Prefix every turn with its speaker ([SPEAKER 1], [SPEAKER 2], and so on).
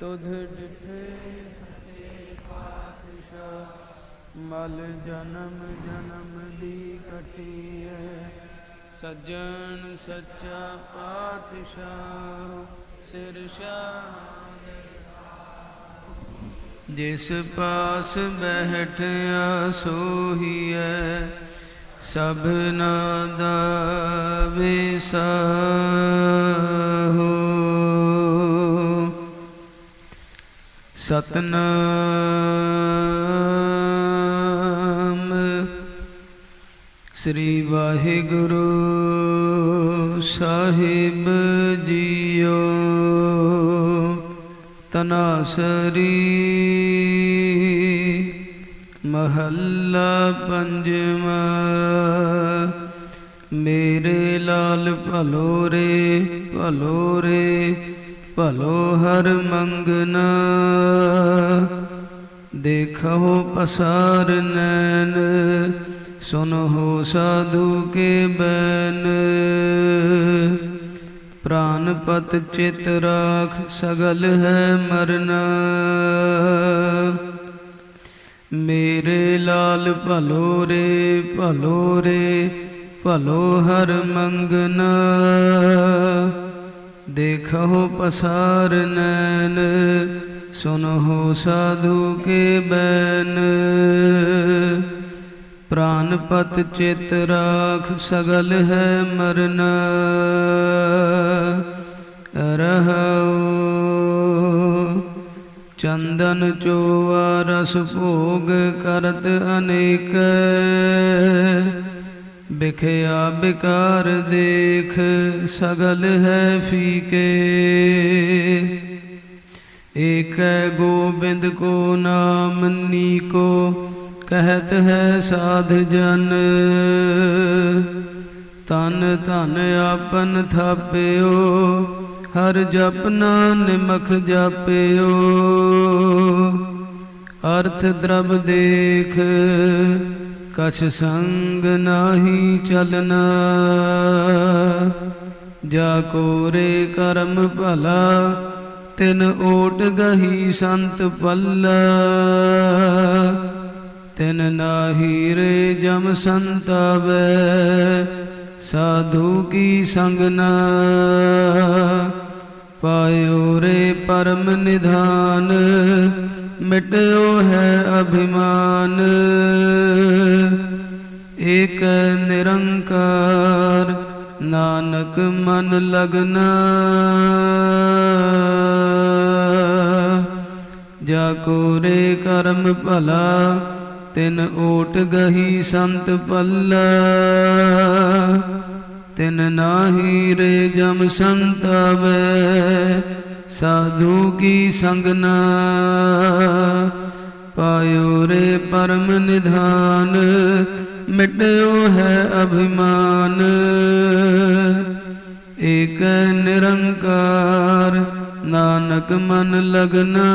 [SPEAKER 1] ਤੁਧ ਡਿਠੇ ਸਤੇ ਪਾਤਸ਼ਾਹ, ਮਲ ਜਨਮ ਜਨਮ ਦੀ ਕਟੀਏ ਸੱਜਣ ਸੱਚਾ ਪਾਤਸ਼ਾਹ, ਸਿਰ ਸ਼ਾਨ ਜਿਸ ਪਾਸ ਬਹਿਠਿਆ ਸੋਹੀਐ ਸਭਨਾ ਦਾ ਵਿਸਾਹੋ ਸਤਨਾਮ। ਸ੍ਰੀ ਵਾਹਿਗੁਰੂ ਸਾਹਿਬ ਜੀਓ। ਤਨਾਸਰੀ ਮਹੱਲਾ ਪੰਜਵਾ। ਮੇਰੇ ਲਾਲ ਭਲੋ ਰੇ ਭਲੋ ਰੇ ਭਲੋ ਹਰ ਮੰਗਨਾ। ਦੇਖੋ ਪਸਾਰ ਨੈਣ ਸੁਨੋ ਸਾਧੂ ਕੇ ਬੈਨ। ਪ੍ਰਾਨ ਪਤ ਚਿਤ ਰਾਖ ਸਗਲ ਹੈ ਮਰਨਾ। ਮੇਰੇ ਲਾਲ ਭਲੋ ਰੇ ਭਲੋ ਰੇ, ਭਲੋ ਹਰ ਮੰਗਨਾ। ਦੇਖੋ ਪਸਾਰ ਨੈਣ ਸੁਨੋ ਸਾਧੂ ਕੇ ਬੈਨ। ਪ੍ਰਾਨ ਪਤ ਚਿਤ ਰਾਖ ਸਗਲ ਹੈ ਮਰਨਾ ਰਹਉ ਚੰਦਨ ਚੋਆ ਰਸ ਭੋਗ ਕਰਤ ਅਨੇਕ। ਬਿਖਿਆ ਬਿਕਾਰ ਦੇਖ, ਸਗਲ ਹੈ ਫੀਕੇ। ਏਕੈ ਗੋਬਿੰਦ ਕੋ ਨਾਮ ਨੀਕੋ, ਕਹਤ ਹੈ ਸਾਧ ਜਨ। ਤਨ ਧਨ ਆਪਨ ਥਾਪਿਓ, ਹਰ ਜਪਨਾ ਨਿਮਖ ਜਾਪਿਓ। ਅਰਥ ਦਰਬ ਦੇਖ ਕਛ ਸੰਗ ਨਾਹੀ ਚਲਨਾ। ਜਾ ਕੋਰੇ ਕਰਮ ਭਲਾ, ਤਿਨ ਓਟ ਗਹੀ ਸੰਤ ਪੱਲਾ। ਤਿਨ ਨਾਹੀ ਰੇ ਜਮ ਸੰਤਾਵੈ ਸਾਧੂ ਕੀ ਸੰਗ ਪਾਇਓ ਰੇ ਪਰਮ ਨਿਧਾਨ ਮਿਟਿਓ ਹੈ ਅਭਿਮਾਨ। ਏਕ ਨਿਰੰਕਾਰ, ਨਾਨਕ ਮਨ ਲਗਨਾ। ਜਾ ਕੋ ਕਰਮ ਭਲਾ, ਤਿਨ ਓਟ ਗਹੀ ਸੰਤ ਪੱਲਾ। ਤਿਨ ਨਾਹੀ ਰੇ ਜਮ ਸੰਤਾਵੈ ਸਾਧੂ ਕੀ ਸੰਗਨਾ ਪਾਇਓ ਰੇ ਪਰਮ ਨਿਧਾਨ, ਮਿਟਿਓ ਹੈ ਅਭਿਮਾਨ। ਏਕ ਨਿਰੰਕਾਰ, ਨਾਨਕ ਮਨ ਲਗਨਾ।